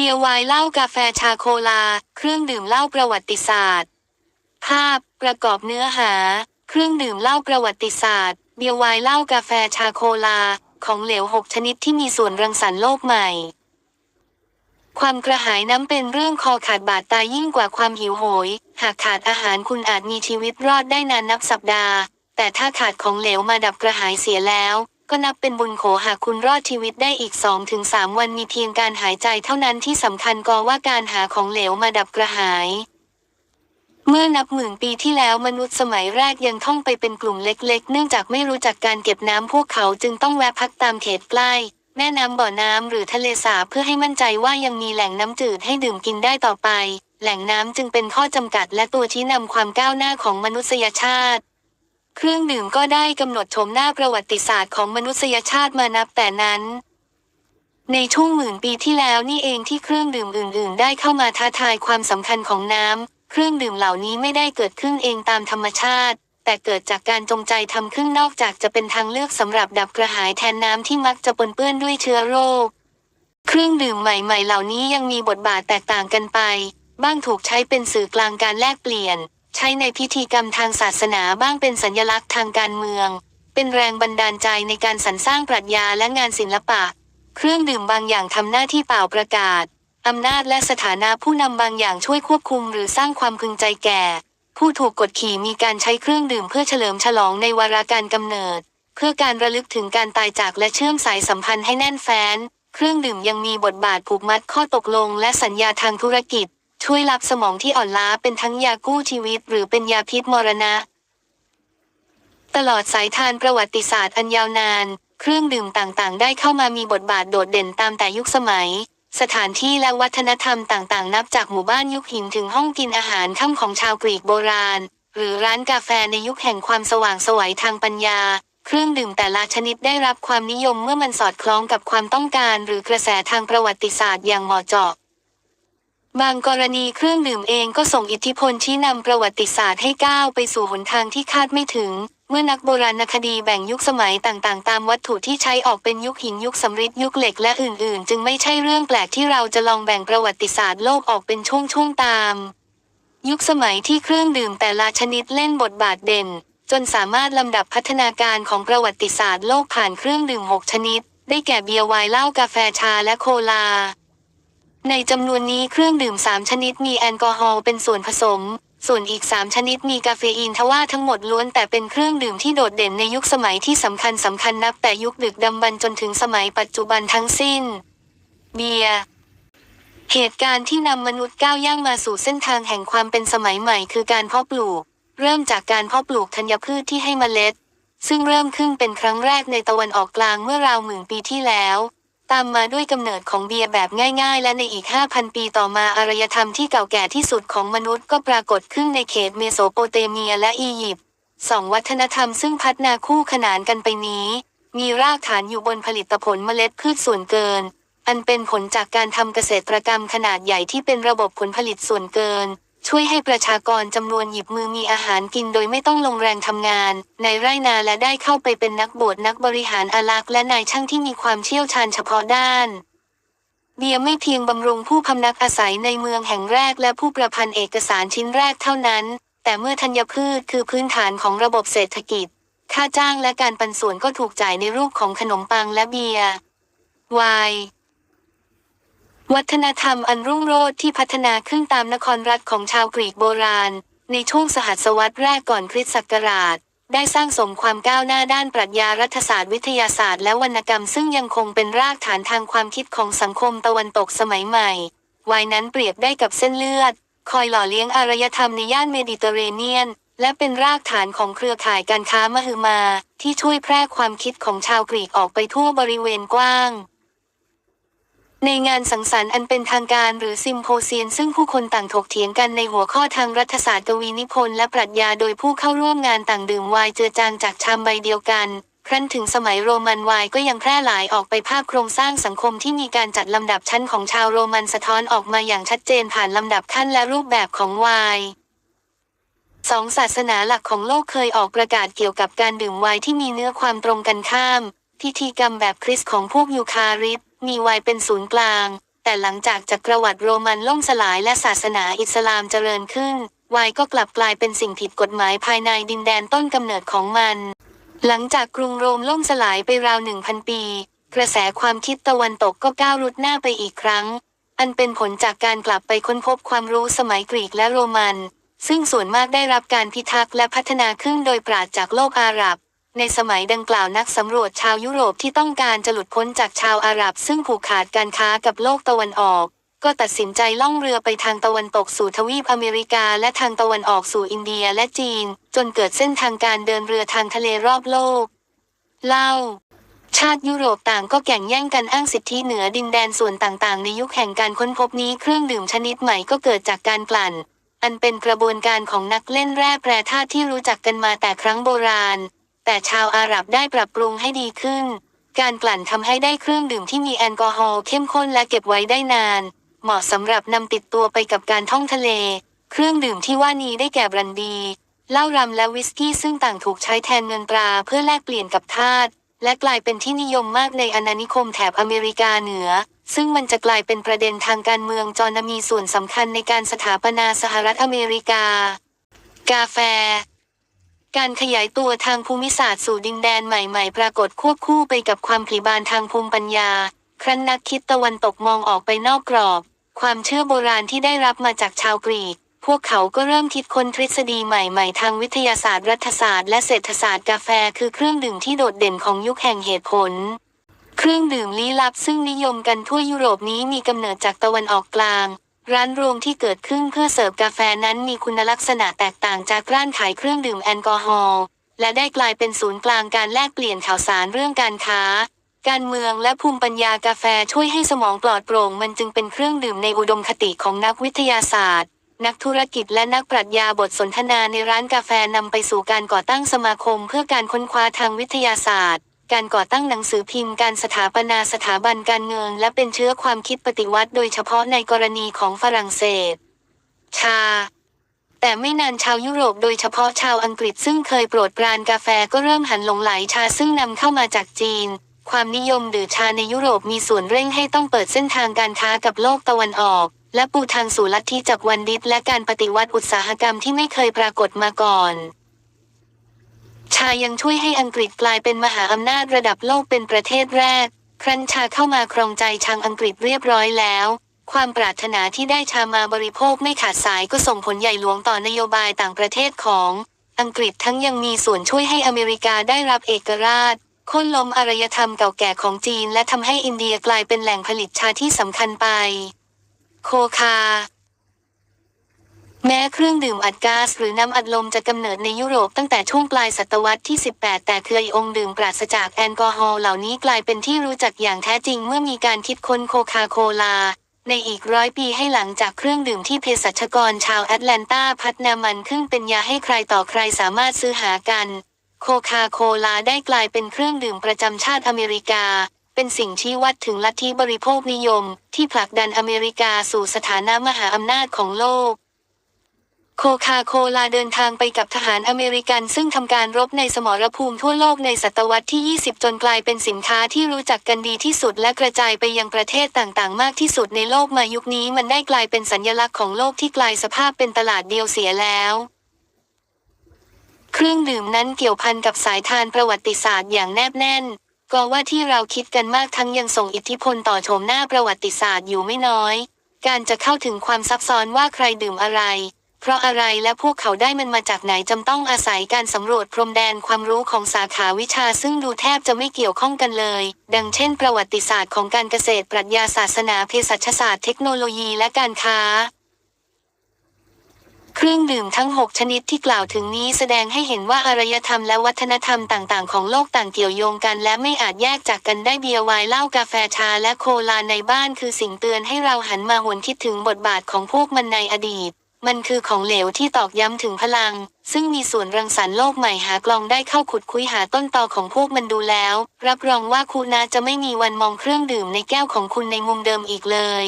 เบียร์ไวน์เหล้ากาแฟชาโคลา เครื่องดื่มเหล้าประวัติศาสตร์ ภาพ ประกอบเนื้อหา เครื่องดื่มเหล้าประวัติศาสตร์ เบียร์ไวน์เหล้ากาแฟชาโคลา ของเหลวหกชนิดที่มีส่วนรังสรรค์โลกใหม่ ความกระหายน้ำเป็นเรื่องคอขาดบาดตายยิ่งกว่าความหิวโหย หากขาดอาหารคุณอาจมีชีวิตรอดได้นานนับสัปดาห์ แต่ถ้าขาดของเหลวมาดับกระหายเสียแล้ว ก็นับเป็นบุญโขหากคุณรอดชีวิตได้อีก 2-3 วันมีเพียงการหายใจเท่านั้นที่สำคัญก็ว่าการหาของเหลวมาดับกระหาย เมื่อนับหมื่นปีที่แล้วมนุษย์สมัยแรกยังท่องไปเป็นกลุ่มเล็ก ๆ เนื่องจากไม่รู้จักการเก็บน้ำพวกเขาจึงต้องแวะพักตามเขตใกล้แม่น้ำบ่อน้ำหรือทะเลสาบเพื่อให้มั่นใจว่ายังมีแหล่งน้ำจืดให้ดื่มกินได้ต่อไป แหล่งน้ำจึงเป็นข้อจำกัดและตัวชี้นำความก้าวหน้าของมนุษยชาติ เครื่องดื่มก็ได้กำหนดชมหน้าประวัติศาสตร์ของมนุษยชาติมานับแต่นั้น ในช่วงหมื่นปีที่แล้วนี่เองที่เครื่องดื่มอื่น ๆ ได้เข้ามาท้าทายความสำคัญของน้ำเครื่องดื่มเหล่านี้ไม่ได้เกิดขึ้นเองตามธรรมชาติ แต่เกิดจากการจงใจทำขึ้นนอกจากจะเป็นทางเลือกสำหรับดับกระหายแทนน้ำที่มักจะปนเปื้อนด้วยเชื้อโรค เครื่องดื่มใหม่ ๆ เหล่านี้ยังมีบทบาทแตกต่างกันไป บ้างถูกใช้เป็นสื่อกลางการแลกเปลี่ยน ใช้ในพิธีกรรมทางศาสนาบ้างเป็นสัญลักษณ์ทางการเมือง เป็นแรงบันดาลใจในการสรรสร้างปรัชญาและงานศิลปะ เครื่องดื่มบางอย่างทำหน้าที่เป่าประกาศอำนาจและสถานะผู้นำบางอย่างช่วยควบคุมหรือสร้างความพึงใจแก่ ผู้ถูกกดขี่มีการใช้เครื่องดื่มเพื่อเฉลิมฉลองในวาระการกำเนิด เพื่อการระลึกถึงการตายจากและเชื่อมสายสัมพันธ์ให้แน่นแฟ้น เครื่องดื่มยังมีบทบาทผูกมัดข้อตกลงและสัญญาทางธุรกิจ ช่วยลับสมองที่อ่อนล้าเป็นทั้งยากู้ชีวิต หรือเป็นยาพิษมรณะ ตลอดสายทานประวัติศาสตร์อันยาวนาน เครื่องดื่มต่างๆ ได้เข้ามามีบทบาทโดดเด่นตามแต่ยุคสมัย สถานที่และวัฒนธรรมต่างๆ นับจากหมู่บ้านยุคหินถึงห้องกินอาหารค่ำของชาวกรีกโบราณ หรือร้านกาแฟในยุคแห่งความสว่างสวัยทางปัญญาเครื่องดื่มแต่ละชนิดได้รับความนิยมเมื่อมันสอดคล้องกับความต้องการหรือกระแสทางประวัติศาสตร์อย่างเหมาะเจาะ บางกรณีเครื่องดื่มเองก็ส่งอิทธิพลชี้นำประวัติศาสตร์ให้ก้าวไปสู่หนทางที่คาดไม่ถึง เมื่อนักโบราณคดีแบ่งยุคสมัยต่างๆ ตามวัตถุที่ใช้ออกเป็นยุคหินยุคสำริดยุคเหล็กและอื่นๆ จึงไม่ใช่เรื่องแปลกที่เราจะลองแบ่งประวัติศาสตร์โลกออกเป็นช่วงๆตาม ยุคสมัยที่เครื่องดื่มแต่ละชนิดเล่นบทบาทเด่น จนสามารถลำดับพัฒนาการของประวัติศาสตร์โลกผ่านเครื่องดื่มหกชนิด ได้แก่เบียร์ไวน์เหล้ากาแฟชาและโคลา ในจำนวนนี้เครื่องดื่ม 3 ชนิดมีแอลกอฮอล์เป็นส่วนผสม ส่วนอีก 3 ชนิดมีกาเฟอีนทว่าทั้งหมดล้วนแต่เป็นเครื่องดื่มที่โดดเด่นในยุคสมัยที่สำคัญสำคัญนับแต่ยุคดึกดำบรรจนถึงสมัยปัจจุบันทั้งสิ้น เบียร์เหตุการณ์ที่นำมนุษย์ก้าวย่างมาสู่เส้นทางแห่งความเป็นสมัยใหม่คือการเพาะปลูก เริ่มจากการเพาะปลูกธัญพืชที่ให้เมล็ด ซึ่งเริ่มขึ้นเป็นครั้งแรกในตะวันออกกลางเมื่อราวหมื่นปีที่แล้ว ตามมาด้วยกำเนิดของเบียร์แบบง่าย ๆ และในอีก 5,000 ปีต่อมาอารยธรรมที่เก่าแก่ที่สุดของมนุษย์ก็ปรากฏขึ้นในเขตเมโสโปเตเมียและอียิปต์สองวัฒนธรรมซึ่งพัฒนาคู่ขนานกันไปนี้ มีรากฐานอยู่บนผลิตผลเมล็ดพืชส่วนเกิน อันเป็นผลจากการทำเกษตรกรรมขนาดใหญ่ที่เป็นระบบผลผลิตส่วนเกิน ช่วยให้ประชากรจำนวนหยิบมือมีอาหารกินโดยไม่ต้องลงแรงทำงาน ในไร่นาและได้เข้าไปเป็นนักบวชนักบริหารอาลักษ์และนายช่างที่มีความเชี่ยวชาญเฉพาะด้านเบียร์ไม่เพียงบำรุงผู้พำนักอาศัยในเมืองแห่งแรกและผู้ประพันธ์เอกสารชิ้นแรกเท่านั้น แต่เมื่อธัญพืชคือพื้นฐานของระบบเศรษฐกิจ ค่าจ้างและการปันส่วนก็ถูกจ่ายในรูปของขนมปังและเบียร์ไวน์ วัฒนธรรมอันรุ่งโรจน์ที่พัฒนาขึ้นตามนครรัฐของชาวกรีกโบราณ ในช่วงสหัสวรรษแรกก่อนคริสต์ศักราช ได้สร้างสมความก้าวหน้าด้านปรัชญารัฐศาสตร์วิทยาศาสตร์และวรรณกรรมซึ่งยังคงเป็นรากฐานทางความคิดของสังคมตะวันตกสมัยใหม่วายนั้นเปรียบได้กับเส้นเลือด คอยหล่อเลี้ยงอารยธรรมในย่านเมดิเตอร์เรเนียน และเป็นรากฐานของเครือข่ายการค้ามหึมา ที่ช่วยแพร่ความคิดของชาวกรีกออกไปทั่วบริเวณกว้าง ในงานสังสรรค์อันเป็นทางการหรือซิมโพเซียน ซึ่งผู้คนต่างถกเถียงกันในหัวข้อทางรัฐศาสตร์กวีนิพนธ์และปรัชญาโดยผู้เข้าร่วมงานต่างดื่มไวน์เจือจางจากชามใบเดียวกัน ครั้นถึงสมัยโรมันไวน์ก็ยังแพร่หลายออกไปภาพโครงสร้างสังคมที่มีการจัดลำดับชั้นของชาวโรมันสะท้อนออกมาอย่างชัดเจนผ่านลำดับขั้นและรูปแบบของไวน์สองศาสนาหลักของโลกเคยออกประกาศเกี่ยวกับการดื่มไวน์ที่มีเนื้อความตรงกันข้าม พิธีกรรมแบบคริสต์ของพวกยูคาริส มีไวน์เป็นศูนย์กลาง แต่หลังจากจักรวรรดิโรมันล่มสลายและศาสนาอิสลามเจริญขึ้นไวน์ก็กลับกลายเป็นสิ่งผิดกฎหมายภายในดินแดนต้นกำเนิดของมัน หลังจากกรุงโรมล่มสลายไปราวหนึ่งพันปี กระแสความคิดตะวันตกก็ก้าวรุดหน้าไปอีกครั้ง อันเป็นผลจากการกลับไปค้นพบความรู้สมัยกรีกและโรมัน ซึ่งส่วนมากได้รับการพิทักษ์และพัฒนาขึ้นโดยปราชญ์จากโลกอาหรับ ในสมัยดังกล่าวนักสำรวจชาวยุโรปที่ต้องการจะหลุดพ้นจากชาวอาหรับ ซึ่งผูกขาดการค้ากับโลกตะวันออก ก็ตัดสินใจล่องเรือไปทางตะวันตกสู่ทวีปอเมริกา และทางตะวันออกสู่อินเดียและจีน จนเกิดเส้นทางการเดินเรือทางทะเลรอบโลก เล่า ชาติยุโรปต่างก็แข่งแย่งกันอ้างสิทธิเหนือดินแดนส่วนต่างๆ ในยุคแห่งการค้นพบนี้เครื่องดื่มชนิดใหม่ก็เกิดจากการกลั่น อันเป็นกระบวนการของนักเล่นแร่แปรธาตุที่รู้จักกันมาแต่ครั้งโบราณ แต่ชาวอาหรับได้ปรับปรุงให้ดีขึ้น การกลั่นทำให้ได้เครื่องดื่มที่มีแอลกอฮอล์เข้มข้นและเก็บไว้ได้นาน เหมาะสำหรับนำติดตัวไปกับการท่องทะเล เครื่องดื่มที่ว่านี้ได้แก่บรันดีเหล้ารำและวิสกี้ซึ่งต่างถูกใช้แทนเงินตราเพื่อแลกเปลี่ยนกับทาสและกลายเป็นที่นิยมมากในอาณานิคมแถบอเมริกาเหนือ ซึ่งมันจะกลายเป็นประเด็นทางการเมืองจอนมีส่วนสำคัญในการสถาปนาสหรัฐอเมริกา กาแฟ การขยายตัวทางภูมิศาสตร์สู่ดินแดนใหม่ ๆ ปรากฏควบคู่ไปกับความผลิบานทางภูมิปัญญา ครั้นนักคิดตะวันตกมองออกไปนอกกรอบ ความเชื่อโบราณที่ได้รับมาจากชาวกรีก พวกเขาก็เริ่มคิดค้นทฤษฎีใหม่ๆ ทางวิทยาศาสตร์รัฐศาสตร์และเศรษฐศาสตร์กาแฟคือเครื่องดื่มที่โดดเด่นของยุคแห่งเหตุผล เครื่องดื่มลี้ลับซึ่งนิยมกันทั่วยุโรปนี้มีกำเนิดจากตะวันออกกลาง ร้านรวงที่เกิดขึ้นเพื่อเสิร์ฟกาแฟนั้นมีคุณลักษณะแตกต่างจากร้านขายเครื่องดื่มแอลกอฮอล์และได้กลายเป็นศูนย์กลางการแลกเปลี่ยนข่าวสารเรื่องการค้า การเมืองและภูมิปัญญากาแฟช่วยให้สมองปลอดโปร่งมันจึงเป็นเครื่องดื่มในอุดมคติของนักวิทยาศาสตร์ นักธุรกิจและนักปรัชญาบทสนทนาในร้านกาแฟนำไปสู่การก่อตั้งสมาคมเพื่อการค้นคว้าทางวิทยาศาสตร์ การก่อตั้งหนังสือพิมพ์การสถาปนาสถาบันการเงิน และเป็นเชื้อความคิดปฏิวัติโดยเฉพาะในกรณีของฝรั่งเศส ชา แต่ไม่นานชาวยุโรปโดยเฉพาะชาวอังกฤษซึ่งเคยโปรดปรานกาแฟก็เริ่มหันหลงไหลชาซึ่งนำเข้ามาจากจีน ความนิยมดื่มชาในยุโรปมีส่วนเร่งให้ต้องเปิดเส้นทางการค้ากับโลกตะวันออก และปูทางสู่ลัทธิจากวันดิษและการปฏิวัติอุตสาหกรรมที่ไม่เคยปรากฏมาก่อน ชายังช่วยให้อังกฤษกลายเป็นมหาอำนาจระดับโลกเป็นประเทศแรก ครั้นชาเข้ามาครองใจชางอังกฤษเรียบร้อยแล้ว ความปรารถนาที่ได้ชามาบริโภคไม่ขาดสายก็ส่งผลใหญ่หลวงต่อนโยบายต่างประเทศของ อังกฤษทั้งยังมีส่วนช่วยให้อเมริกาได้รับเอกราชค่นล้มอารยธรรมเก่าแก่ของจีน และทำให้อินเดียกลายเป็นแหล่งผลิตชาที่สำคัญไป โคคา แม้เครื่องดื่มอัดก๊าซหรือน้ำอัดลมจะกำเนิดในยุโรปตั้งแต่ช่วงปลายศตวรรษที่ 18 แต่เคยองค์ดื่มปราศจากแอลกอฮอล์เหล่านี้กลายเป็นที่รู้จักอย่างแท้จริงเมื่อมีการคิดค้นโคคาโคลา ในอีกร้อยปีให้หลังจากเครื่องดื่มที่เภสัชกรชาวแอตแลนตาพัฒนามันขึ้นเป็นยาให้ใครต่อใครสามารถซื้อหากัน โคคาโคลาได้กลายเป็นเครื่องดื่มประจำชาติอเมริกาเป็นสิ่งที่วัดถึงลัทธิบริโภคนิยม ที่ผลักดันอเมริกาสู่สถานะมหาอำนาจของโลก โคคาโคลาเดินทางไปกับทหารอเมริกัน ซึ่งทำการรบในสมรภูมิทั่วโลกในศตวรรษที่ 20 จนกลายเป็นสินค้าที่รู้จักกันดีที่สุด และกระจายไปยังประเทศต่างๆ มากที่สุดในโลกมายุคนี้มันได้กลายเป็นสัญลักษณ์ของโลกที่กลายสภาพเป็นตลาดเดียวเสียแล้ว เครื่องดื่มนั้นเกี่ยวพันกับสายทานประวัติศาสตร์อย่างแนบแน่น ก็ว่าที่เราคิดกันมากทั้งยังส่งอิทธิพลต่อโฉมหน้าประวัติศาสตร์อยู่ไม่น้อย การจะเข้าถึงความซับซ้อนว่าใครดื่มอะไร เพราะอะไรและพวกเขาได้มันมาจากไหนจำต้องอาศัยการสำรวจพรมแดนความรู้ของสาขาวิชาซึ่งดูแทบจะไม่เกี่ยวข้องกันเลย ดังเช่น ประวัติศาสตร์ของการเกษตรปรัชญาศาสนาเภสัชศาสตร์เทคโนโลยีและการค้า เครื่องดื่มทั้ง 6 ชนิดที่กล่าวถึงนี้แสดงให้เห็นว่าอารยธรรมและวัฒนธรรมต่างๆ ของโลกต่างเกี่ยวโยงกัน และไม่อาจแยกจากกันได้เบียร์ไวน์เหล้ากาแฟชาและโคลาในบ้านคือสิ่งเตือนให้เราหันมาหวนคิดถึงบทบาทของพวกมันในอดีต มันคือของเหลวที่ตอกย้ำถึงพลัง ซึ่งมีส่วนรังสรรค์โลกใหม่หากลองได้เข้าขุดคุยหาต้นตอของพวกมันดูแล้ว รับรองว่าคุณนาจะไม่มีวันมองเครื่องดื่มในแก้วของคุณในมุมเดิมอีกเลย